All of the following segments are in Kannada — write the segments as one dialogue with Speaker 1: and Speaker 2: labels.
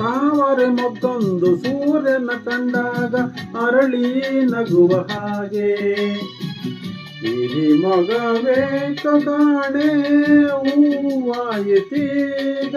Speaker 1: ತಾವರೆ ಮತ್ತೊಂದು ಸೂರ್ಯನ ಕಂಡಾಗ ಅರಳಿ ನಗುವ ಹಾಗೆ. ಈ ಮಗವೇ ಕಾಣೆ ಹೂವಾಯಿತೀಗ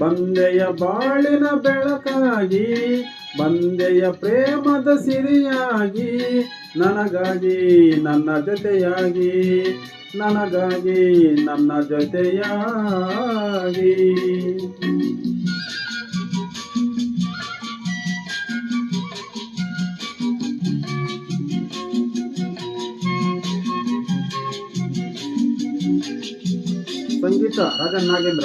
Speaker 1: ಬಂದೆಯ ಬಾಳಿನ ಬೆಳಕಾಗಿ, ಬಂದೆಯ ಪ್ರೇಮದ ಸಿರಿಯಾಗಿ, ನನಗಾಗಿ ನನ್ನ ಜೊತೆಯಾಗಿ, ನನಗಾಗಿ ನನ್ನ ಜೊತೆಯಾಗಿ. ಸಂಗೀತ ರಾಜ ನಾಗೇಂದ್ರ.